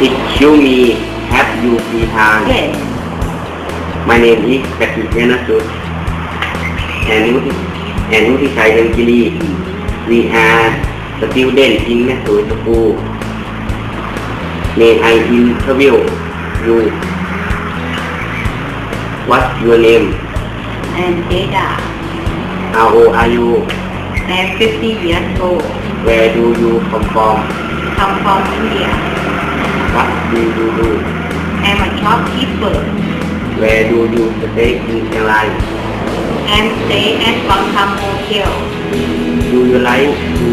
you me have you time Yes. My name is Patrick Yanasut and Nuti and Nuti Sai. We are students in Nasu School. May I interview you? What's your name? And Jada. How old are you? I am 50 years old. Where do you come from? Come from India. What do you do? I am a shopkeeper. Where do you stay in Chiang Rai? I am stay at Bangkam Hotel. Do you like to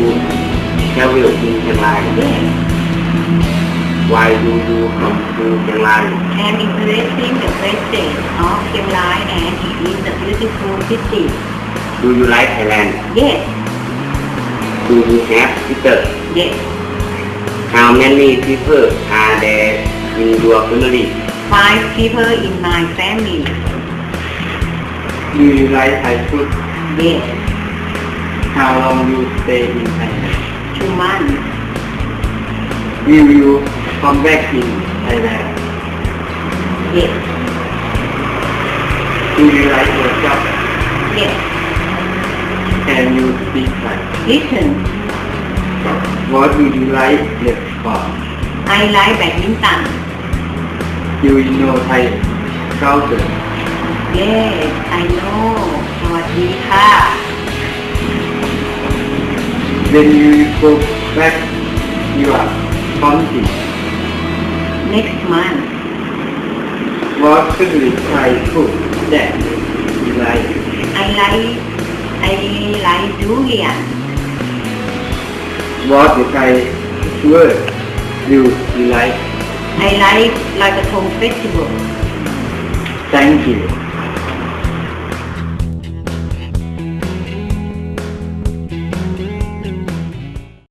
travel in Chiang Rai? Yes. Why do you come to Chiang Rai? I am interested in the president of Chiang Rai and it is a beautiful city. Do you like Thailand? Yes. Do you have sisters? Yes. How many people are there in your family? Five people in my family. Do you like Thai food? Yes. How long you stay in Thailand? Two months. Will you come back in Thailand? Yes. Do you like your job? Yes. Can you speak Thai? Listen. What do you like the sport? I like badminton. Do you know Thai culture? Yes, I know. สวัสดีค่ะ When you go back your country, Next month. what favorite Thai food that you like? I like I like durian. What the Thai word you you like? I like like a Festival. Thank you.